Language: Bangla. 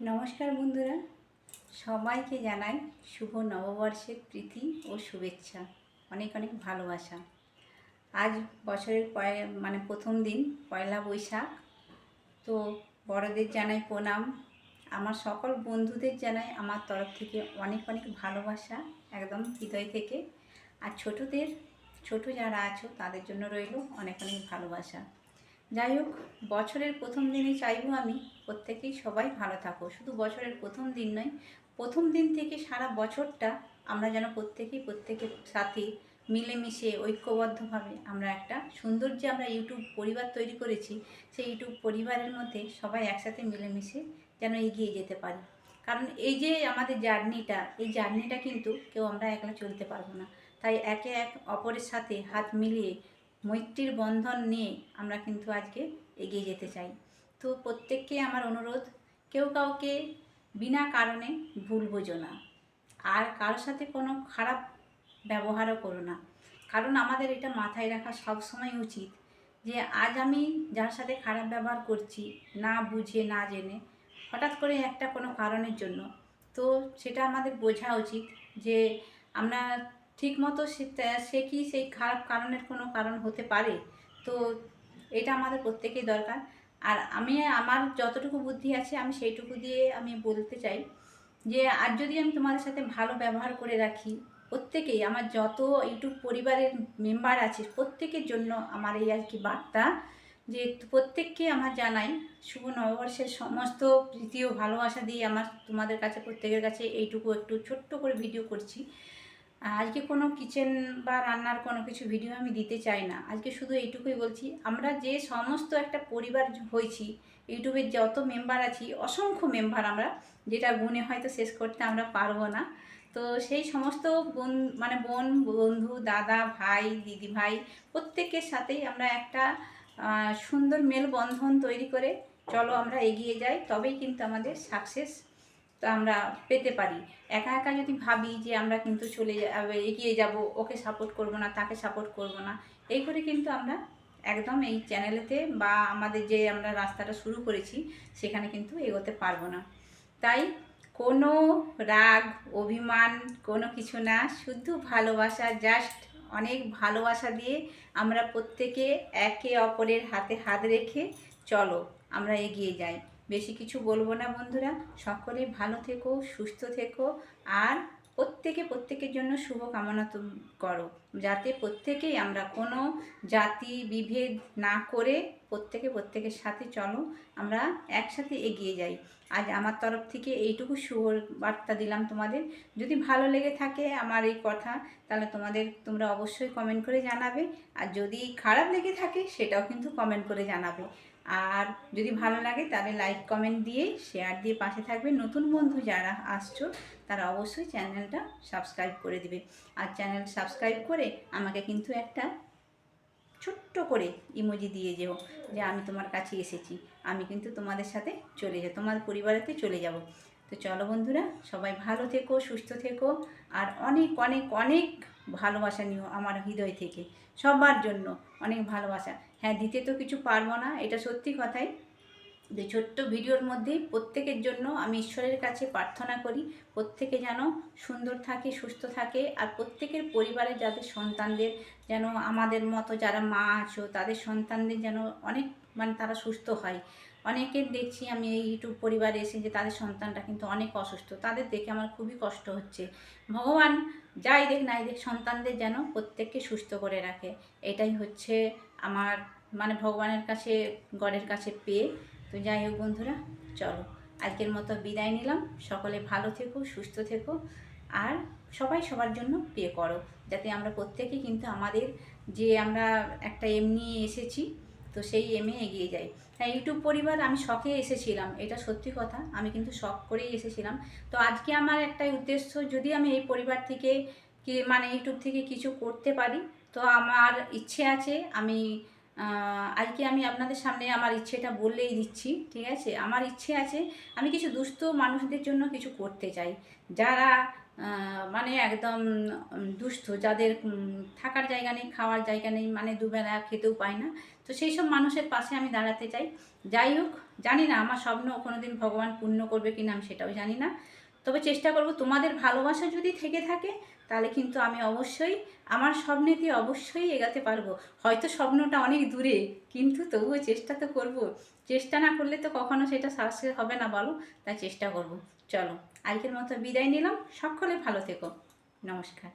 নমস্কার বন্ধুরা, সবাইকে জানাই শুভ নববর্ষের প্রীতি ও শুভেচ্ছা। অনেক অনেক ভালোবাসা। আজ বছরের পয় মানে প্রথম দিন, পয়লা বৈশাখ। তো বড়দের জানাই প্রণাম। আমার সকল বন্ধুদের জানাই আমার তরফ থেকে অনেক অনেক ভালোবাসা, একদম হৃদয় থেকে। আর ছোটদের, ছোট যারা আছো তাদের জন্য রইল অনেক অনেক ভালোবাসা। যাই হোক, বছরের প্রথম দিনে চাইব আমি প্রত্যেকেই সবাই ভালো থাকো। শুধু বছরের প্রথম দিন নয়, প্রথম দিন থেকে সারা বছরটা আমরা যেন প্রত্যেকেই, প্রত্যেকের সাথে মিলেমিশে, ঐক্যবদ্ধভাবে আমরা একটা সুন্দর যে আমরা ইউটিউব পরিবার তৈরি করেছি, সেই ইউটিউব পরিবারের মধ্যে সবাই একসাথে মিলেমিশে যেন এগিয়ে যেতে পারি। কারণ এই যে আমাদের জার্নিটা, এই জার্নিটা কিন্তু কেউ আমরা একলা চলতে পারব না। তাই একে এক অপরের সাথে হাত মিলিয়ে মৈত্রীর বন্ধন নিয়ে আমরা কিন্তু আজকে এগিয়ে যেতে চাই। তো প্রত্যেককে আমার অনুরোধ, কেউ কাউকে বিনা কারণে ভুল বোঝো না। আর কারোর সাথে কোনো খারাপ ব্যবহারও করো না। কারণ আমাদের এটা মাথায় রাখা সবসময় উচিত যে আজ আমি যার সাথে খারাপ ব্যবহার করছি, না বুঝে, না জেনে, হঠাৎ করে একটা কোনো কারণের জন্য। তো সেটা আমাদের বোঝা উচিত যে আমরা ঠিক মতো সে সে কি সেই খারাপ কারণের কোনো কারণ হতে পারে? তো এটা আমাদের প্রত্যেকেই দরকার। আর আমি, আমার যতটুকু বুদ্ধি আছে, আমি সেইটুকু দিয়ে আমি বলতে চাই যে, আর যদি আমি তোমাদের সাথে ভালো ব্যবহার করে রাখি, প্রত্যেকেই, আমার যত ইউটিউব পরিবারের মেম্বার আছে, প্রত্যেকের জন্য আমার এই আর কি বার্তা যে, প্রত্যেককে আমার জানাই, শুভ নববর্ষের সমস্ত প্রীতি ও ভালোবাসা দিয়ে আমার তোমাদের কাছে, প্রত্যেকের কাছে এইটুকু একটু ছোট্ট করে ভিডিও করছি। আজকে কোনো কিচেন বা রান্নার কোনো কিছু ভিডিও আমি দিতে চাই না। আজকে শুধু এইটুকুই বলছি, আমরা যে সমস্ত একটা পরিবার হয়েছি, ইউটিউবের যত মেম্বার আছি, অসংখ্য মেম্বার আমরা, যেটা গুণে হয়তো শেষ করতে আমরা পারব না। তো সেই সমস্ত বোন মানে বোন, বন্ধু, দাদা, ভাই, দিদি ভাই, প্রত্যেকের সাথেই আমরা একটা সুন্দর মেলবন্ধন তৈরি করে চলো আমরা এগিয়ে যাই, তবেই কিন্তু আমাদের সাকসেস তো আমরা পেতে পারি। একা একা যদি ভাবি যে আমরা কিন্তু চলে এগিয়ে যাব, ওকে সাপোর্ট করব না, তাকে সাপোর্ট করব না, এই করে কিন্তু আমরা একদম এই চ্যানেলেতে বা আমাদের যে আমরা রাস্তাটা শুরু করেছি, সেখানে কিন্তু এগোতে পারব না। তাই কোনো রাগ, অভিমান, কোনো কিছু না, শুধু ভালোবাসা জাস্ট অনেক ভালোবাসা দিয়ে আমরা প্রত্যেকে একে অপরের হাতে হাত রেখে চলো, আমরা এগিয়ে যাই। বেশি কিছু বলব না বন্ধুরা। সকলে ভালো থেকো, সুস্থ থেকো, আর প্রত্যেকে প্রত্যেকের জন্য শুভ কামনা করো। যাতে প্রত্যেকেই আমরা কোনো জাতি বিভেদ না করে প্রত্যেকে প্রত্যেকের সাথে চলো, আমরা একসাথে এগিয়ে যাই। আজ আমার তরফ থেকে এইটুকু শুভ বার্তা দিলাম তোমাদের। যদি ভালো লেগে থাকে আমার এই কথা, তাহলে তোমাদের, তোমরা অবশ্যই কমেন্ট করে জানাবে। আর যদি খারাপ লেগে থাকে, সেটাও কিন্তু কমেন্ট করে জানাবে। আর যদি ভালো লাগে, তাহলে লাইক কমেন্ট দিয়ে শেয়ার দিয়ে পাশে থাকবে নতুন বন্ধু যারা আসছো, তারা অবশ্যই চ্যানেলটা সাবস্ক্রাইব করে দিবে। আর চ্যানেল সাবস্ক্রাইব করে আমাকে কিন্তু একটা ছোট্ট করে ইমোজি দিয়ে যেও, যে আমি তোমার কাছে এসেছি, আমি কিন্তু তোমাদের সাথে চলে যাব, তোমার পরিবারেতে চলে যাব। তো চলো বন্ধুরা, সবাই ভালো থেকো, সুস্থ থেকো, আর অনেক অনেক অনেক ভালোবাসা নিও আমার হৃদয় থেকে। সবার জন্য অনেক ভালোবাসা। হ্যাঁ দিতে তো কিছু পারব না, এটা সত্যি কথাই। যে ছোট্ট ভিডিওর মধ্যে প্রত্যেকের জন্য আমি ঈশ্বরের কাছে প্রার্থনা করি, প্রত্যেকে যেন সুন্দর থাকে, সুস্থ থাকে, আর প্রত্যেকের পরিবারে যাদের সন্তানদের যেন আমাদের মতো যারা মা আছো, তাদের সন্তানদের যেন অনেক মানে তারা সুস্থ হয়। অনেকের দেখছি আমি এই ইউটিউব পরিবারে এসে যে তাদের সন্তানটা কিন্তু অনেক অসুস্থ, তাদের দেখে আমার খুবই কষ্ট হচ্ছে। ভগবান যাই দেখ নাই দেখ, সন্তানদের যেন প্রত্যেককে সুস্থ করে রাখে। এটাই হচ্ছে আমার মানে ভগবানের কাছে, গডের কাছে পেয়ে তো যাই হোক বন্ধুরা, চলো, আজকের মতো বিদায় নিলাম। সকলে ভালো থেকো, সুস্থ থেকো, আর সবাই সবার জন্য পে করো, যাতে আমরা প্রত্যেকে কিন্তু আমাদের যে আমরা একটা এম নিয়ে এসেছি, তো সেই এমে এগিয়ে যাই। হ্যাঁ ইউটিউব পরিবার, আমি শখে এসেছিলাম, এটা সত্যি কথা, আমি কিন্তু শখ করেই এসেছিলাম। তো আজকে আমার একটাই উদ্দেশ্য, যদি আমি এই পরিবার থেকে কি মানে ইউটিউব থেকে কিছু করতে পারি, তো আমার ইচ্ছে আছে আমি আজকে আমি আপনাদের সামনে আমার ইচ্ছেটা বললেই দিচ্ছি, ঠিক আছে? আমার ইচ্ছে আছে আমি কিছু দুস্থ মানুষদের জন্য কিছু করতে চাই। যারা মানে একদম দুস্থ, যাদের থাকার জায়গা নেই, খাওয়ার জায়গা নেই মানে দুবেলা খেতেও পায় না। তো সেই সব মানুষের পাশে আমি দাঁড়াতে চাই। যাই হোক, জানি না, আমার স্বপ্ন কোনোদিন ভগবান পূর্ণ করবে কি না আমি সেটাও জানি না। তবে চেষ্টা করব তোমাদের ভালোবাসা যদি থেকে থাকে, তাহলে কিন্তু আমি অবশ্যই আমার স্বপ্নে দিয়ে অবশ্যই এগাতে পারব। হয়তো স্বপ্নটা অনেক দূরে, কিন্তু তবুও চেষ্টা তো করব। চেষ্টা না করলে তো কখনো সেটা সাকসেস হবে না বলো, তাই চেষ্টা করব। চলো, আজকের মতো বিদায় নিলাম। সকলে ভালো থেকো। নমস্কার।